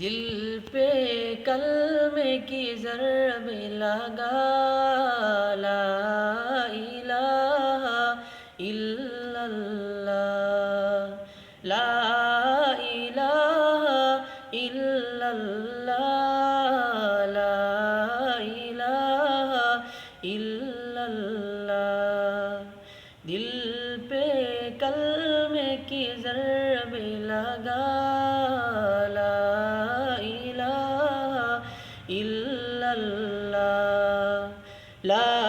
دل پہ کلمے کی ضرب لگا لا الہ الا اللہ، لا الہ الا اللہ، لا الہ الا اللہ۔ دل لا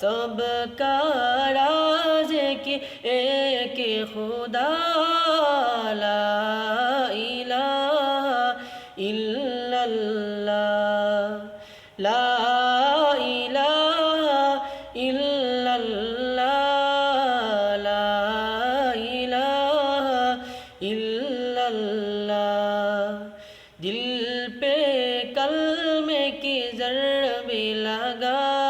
سب کا راز کی ایک خدا لا الہ الا اللہ لا الہ الا اللہ لا الہ الا اللہ دل پہ کلمے کی ضرب لگا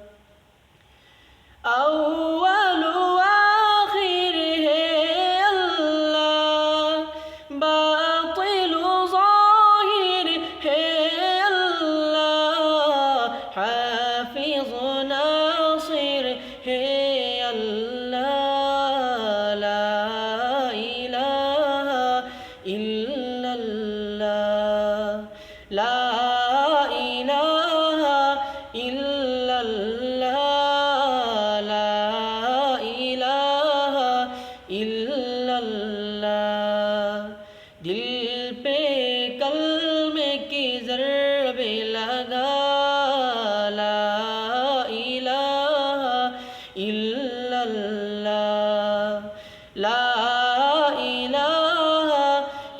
الہ الا اللہ لا الہ الا اللہ لا الہ الا اللہ دل پہ کی ضرب لگا، لا الہ الا اللہ